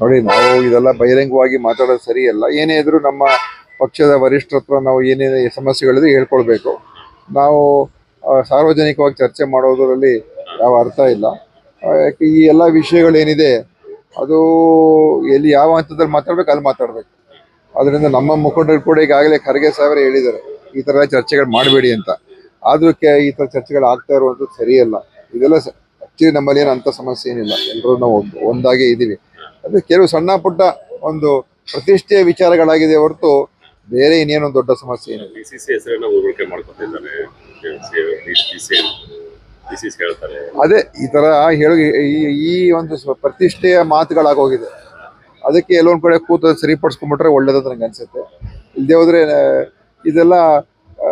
ನೋಡಿ, ನಾವು ಇದೆಲ್ಲ ಬಹಿರಂಗವಾಗಿ ಮಾತಾಡೋದು ಸರಿಯಲ್ಲ. ಏನೇ ಇದ್ರೂ ನಮ್ಮ ಪಕ್ಷದ ವರಿಷ್ಠರ ಹತ್ರ ನಾವು ಏನೇನು ಸಮಸ್ಯೆಗಳಿದ್ರೆ ಹೇಳ್ಕೊಳ್ಬೇಕು. ನಾವು ಸಾರ್ವಜನಿಕವಾಗಿ ಚರ್ಚೆ ಮಾಡೋದರಲ್ಲಿ ಯಾವ ಅರ್ಥ ಇಲ್ಲ. ಈ ಎಲ್ಲ ವಿಷಯಗಳೇನಿದೆ, ಅದು ಎಲ್ಲಿ ಯಾವ ಹಂತದಲ್ಲಿ ಮಾತಾಡ್ಬೇಕು, ಅಲ್ಲಿ ಮಾತಾಡ್ಬೇಕು. ಅದರಿಂದ ನಮ್ಮ ಮುಖಂಡರು ಕೂಡ ಈಗಾಗಲೇ ಖರ್ಗೆ ಸಾಹೇಬರೇ ಹೇಳಿದ್ದಾರೆ, ಈ ಥರ ಚರ್ಚೆಗಳು ಮಾಡಬೇಡಿ ಅಂತ. ಆದ್ರೂ ಈ ಥರ ಚರ್ಚೆಗಳು ಆಗ್ತಾ ಇರುವಂಥದ್ದು ಸರಿಯಲ್ಲ. ಇದೆಲ್ಲ ಆಕ್ಚುಲಿ ನಮ್ಮಲ್ಲಿ ಏನು ಅಂಥ ಸಮಸ್ಯೆ ಏನಿಲ್ಲ. ಎಲ್ಲರೂ ನಾವು ಒಂದಾಗಿ ಒಂದಾಗೆ ಇದ್ದೀವಿ. ಅಂದರೆ ಕೆಲವು ಸಣ್ಣ ಪುಟ್ಟ ಒಂದು ಪ್ರತಿಷ್ಠೆಯ ವಿಚಾರಗಳಾಗಿದೆ ಹೊರತು ಬೇರೆ ಇನ್ನೇನೊಂದು ದೊಡ್ಡ ಸಮಸ್ಯೆ ಏನಿಲ್ಲ. ಬಿ ಸಿ ಸಿ ಹೆಸರನ್ನ ಉರುಳಿಕೆ ಮಾಡ್ಕೊತಿದ್ದಾರೆ. ಹೇಳ್ತಾರೆ. ಅದೇ ಈ ಥರ ಹೇಳಿ ಈ- ಈ ಒಂದು ಸ್ವ- ಪ್ರತಿಷ್ಠೆಯ ಮಾತುಗಳಾಗೋಗಿದೆ. ಅದಕ್ಕೆ ಎಲ್ಲೊಂದು ಕಡೆ ಕೂತು ಸರಿಪಡಿಸ್ಕೊಂಬಿಟ್ರೆ ಒಳ್ಳೇದಂತ ನಂಗೆ ಅನಿಸುತ್ತೆ. ಇಲ್ಲದೆ ಹೋದರೆ ಇದೆಲ್ಲ ಆ,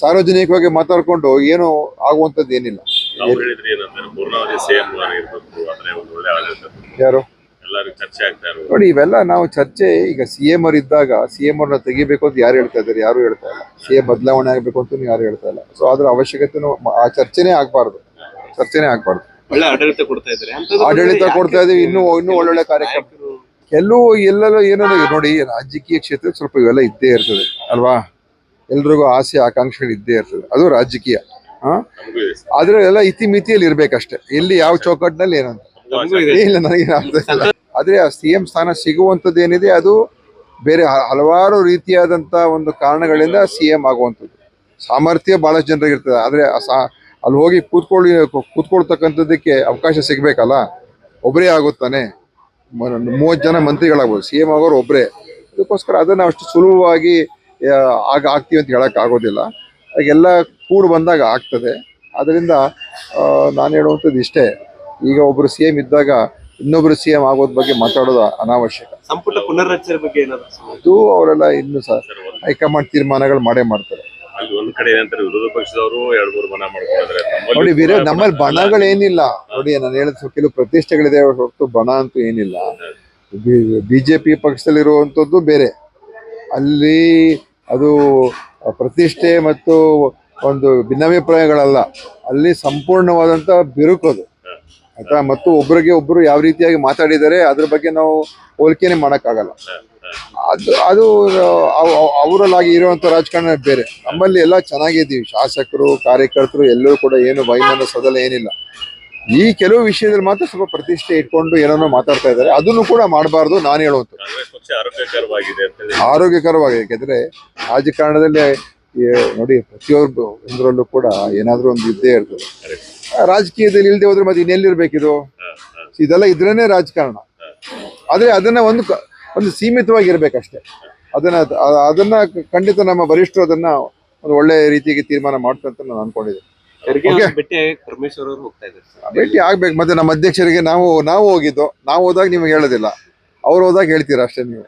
ಸಾರ್ವಜನಿಕವಾಗಿ ಮಾತಾಡಿಕೊಂಡು ಏನು ಆಗುವಂಥದ್ದು ಏನಿಲ್ಲ. ಹೇಳಿದ್ರಿ ಏನಂದ್ರೆ ಪೂರ್ಣಾವಧಿ ಸೇಮ್ ಇರ್ಬೇಕು ಆದ್ರೆ ಒಂದು ಒಳ್ಳೆ ಆಡಳಿತ ಯಾರು? ಎಲ್ಲರೂ ಚರ್ಚೆ ಆಗ್ತಾ ಇರೋದು ನೋಡಿ ಇವೆಲ್ಲ ನಾವು ಚರ್ಚೆ ಈಗ ಸಿ ಎಂ ಅವ್ರು ಇದ್ದಾಗ ಸಿ ಎಂ ಅವ್ರನ್ನ ತೆಗಿಬೇಕು ಅಂತ ಯಾರು ಹೇಳ್ತಾ ಇದ್ದಾರೆ? ಯಾರು ಹೇಳ್ತಾ ಇಲ್ಲ. ಸಿ ಎಂ ಬದಲಾವಣೆ ಆಗಬೇಕು ಅಂತ ಯಾರು ಹೇಳ್ತಾ ಇಲ್ಲ. ಸೊ ಅದ್ರ ಅವಶ್ಯಕತೆನೂ ಆ ಚರ್ಚೆನೇ ಆಗ್ಬಾರ್ದು. ಚರ್ಚೆನೇ ಆಗ್ಬಾರ್ದು. ಒಳ್ಳೆ ಆಡಳಿತ ಕೊಡ್ತಾ ಇದ್ದಾರೆ. ಆಡಳಿತ ಕೊಡ್ತಾ ಇದೀವಿ ಇನ್ನು ಇನ್ನೂ ಒಳ್ಳೊಳ್ಳೆ ಕಾರ್ಯಕ್ರಮ. ಎಲ್ಲೂ ಕೆಲವು ಎಲ್ಲೆಲ್ಲೋ ಏನೋ ನೋಡಿ ರಾಜಕೀಯ ಕ್ಷೇತ್ರ ಸ್ವಲ್ಪ ಇವೆಲ್ಲ ಇದ್ದೇ ಇರ್ತದೆ. ಅಲ್ವಾ? ಎಲ್ರಿಗೂ ಆಸೆ ಆಕಾಂಕ್ಷೆಗಳು ಇದ್ದೇ ಇರ್ತದೆ. ಅದು ರಾಜಕೀಯ. ಆದ್ರೆ ಎಲ್ಲ ಇತಿಮಿತಿಯಲ್ಲಿ ಇರ್ಬೇಕಷ್ಟೇ. ಇಲ್ಲಿ ಯಾವ ಚೌಕಟ್ಟಿನಲ್ಲಿ ಏನಂತ. ನಮಗೂ ಇದೆ. ಇಲ್ಲ ನನಗೆ ಆದ್ರೆ ಆ ಸಿ ಎಂ ಸ್ಥಾನ ಸಿಗುವಂತದ್ದು ಏನಿದೆ ಅದು ಬೇರೆ ಹಲವಾರು ರೀತಿಯಾದಂತ ಒಂದು ಕಾರಣಗಳಿಂದ ಸಿ ಎಂ ಆಗುವಂಥದ್ದು. ಸಾಮರ್ಥ್ಯ ಬಹಳಷ್ಟು ಜನರಿಗೆ ಇರ್ತದೆ ಆದ್ರೆ ಅಲ್ಲಿ ಹೋಗಿ ಕೂತ್ಕೊಳ್ಳಿ ಕೂತ್ಕೊಳ್ತಕ್ಕಂಥದ್ದಕ್ಕೆ ಅವಕಾಶ ಸಿಗ್ಬೇಕಲ್ಲ? ಒಬ್ಬರೇ ಆಗುತ್ತಾನೆ. ಮೂವತ್ತು ಜನ ಮಂತ್ರಿಗಳಾಗ್ಬೋದು. ಸಿ ಎಂ ಆಗೋರು ಒಬ್ಬರೇ ಅದಕ್ಕೋಸ್ಕರ ಅದನ್ನ ಅಷ್ಟು ಸುಲಭವಾಗಿ ಆಗ ಆಗ್ತೀವಿ ಅಂತ ಹೇಳಕ್ ಹಾಗೆಲ್ಲ ಕೂಡು ಬಂದಾಗ ಆಗ್ತದೆ. ಅದರಿಂದ ನಾನು ಹೇಳುವಂಥದ್ದು ಇಷ್ಟೇ. ಈಗ ಒಬ್ಬರು ಸಿ ಎಂ ಇದ್ದಾಗ ಇನ್ನೊಬ್ರು ಸಿ ಎಂ ಆಗೋದ್ ಬಗ್ಗೆ ಮಾತಾಡೋದು ಅನಾವಶ್ಯಕ. ಸಂಪುಟ ಪುನರ್ರಚನೆ ಬಗ್ಗೆ ಏನಾದ್ರು ಅದು ಅವರೆಲ್ಲ ಇನ್ನು ಸಹ ಹೈಕಮಾಂಡ್ ತೀರ್ಮಾನಗಳು ಮಾಡೇ ಮಾಡ್ತಾರೆ. ಅಲ್ಲಿ ಒಂದ್ ಕಡೆ ಏನಂತಾರೆ ವಿರೋಧ ಪಕ್ಷದವರು ಎರಡ್ ಮೂರು ಬಣ ಮಾಡ್ಕೊಂಡಿದ್ದಾರೆ. ನಮ್ಮಲ್ಲಿ ನೋಡಿ ವಿರೋಧ ನಮ್ಮಲ್ಲಿ ಬಣ ಬಣಗಳೇನಿಲ್ಲ. ನೋಡಿ ನಾನು ಹೇಳಿದ ಕೆಲವು ಪ್ರತಿಷ್ಠೆಗಳಿದೆ ಹೊರತು ಬಣ ಅಂತೂ ಏನಿಲ್ಲ. ಬಿಜೆಪಿ ಪಕ್ಷದಲ್ಲಿರುವಂಥದ್ದು ಬೇರೆ. ಅಲ್ಲಿ ಅದು ಪ್ರತಿಷ್ಠೆ ಮತ್ತು ಒಂದು ಭಿನ್ನಾಭಿಪ್ರಾಯಗಳಲ್ಲ. ಅಲ್ಲಿ ಸಂಪೂರ್ಣವಾದಂಥ ಬಿರುಕು ಅದು. ಆಯ್ತಾ? ಮತ್ತು ಒಬ್ಬರಿಗೆ ಒಬ್ಬರು ಯಾವ ರೀತಿಯಾಗಿ ಮಾತಾಡಿದರೆ ಅದ್ರ ಬಗ್ಗೆ ನಾವು ಹೋಲಿಕೆನೆ ಮಾಡೋಕ್ಕಾಗಲ್ಲ. ಅದು ಅದು ಅವ್- ಅವ್- ಅವರಲ್ಲಾಗಿ ಇರುವಂಥ ರಾಜಕಾರಣ ಬೇರೆ. ನಮ್ಮಲ್ಲಿ ಎಲ್ಲ ಚೆನ್ನಾಗಿದ್ದೀವಿ. ಶಾಸಕರು ಕಾರ್ಯಕರ್ತರು ಎಲ್ಲರೂ ಕೂಡ ಏನು ವೈಮನಸ್ಸದಲ್ಲ ಏನಿಲ್ಲ. ಈ ಕೆಲವು ವಿಷಯದಲ್ಲಿ ಮಾತ್ರ ಸ್ವಲ್ಪ ಪ್ರತಿಷ್ಠೆ ಇಟ್ಕೊಂಡು ಏನೋ ಮಾತಾಡ್ತಾ ಇದ್ದಾರೆ. ಅದನ್ನು ಕೂಡ ಮಾಡಬಾರ್ದು ನಾನು ಹೇಳುವಂಥದ್ದು. ಆರೋಗ್ಯಕರವಾಗಿದೆ ಆರೋಗ್ಯಕರವಾಗಿದೆ. ಯಾಕೆಂದ್ರೆ ರಾಜಕಾರಣದಲ್ಲಿ ನೋಡಿ ಪ್ರತಿಯೊಬ್ಬರು ಒಂದರಲ್ಲೂ ಕೂಡ ಏನಾದ್ರೂ ಒಂದು ಇದ್ದೇ ಇರ್ತದೆ. ರಾಜಕೀಯದಲ್ಲಿ ಇಲ್ಲದೆ ಹೋದ್ರೆ ಮತ್ತೆ ಇನ್ನೆಲ್ಲಿರ್ಬೇಕಿದು ಇದೆಲ್ಲ ಇದ್ರೇ ರಾಜಕಾರಣ. ಆದ್ರೆ ಅದನ್ನ ಒಂದು ಕ- ಒಂದು ಸೀಮಿತವಾಗಿ ಇರ್ಬೇಕಷ್ಟೇ ಅದನ್ನ ಅದನ್ನ ಖಂಡಿತ ನಮ್ಮ ವರಿಷ್ಠರು ಅದನ್ನ ಒಂದು ಒಳ್ಳೆ ರೀತಿಗೆ ತೀರ್ಮಾನ ಮಾಡ್ತಾರೆ ಅಂತ ನಾನು ಅನ್ಕೊಂಡಿದ್ದೆ ಭೇಟಿ ಆಗ್ಬೇಕು. ಮತ್ತೆ ನಮ್ಮ ಅಧ್ಯಕ್ಷರಿಗೆ ನಾವು ನಾವು ಹೋಗಿದ್ದು ನಾವು ಹೋದಾಗ ನಿಮಗೆ ಹೇಳೋದಿಲ್ಲ. ಅವ್ರು ಹೋದಾಗ ಹೇಳ್ತೀರಾ ಅಷ್ಟೇ ನೀವು?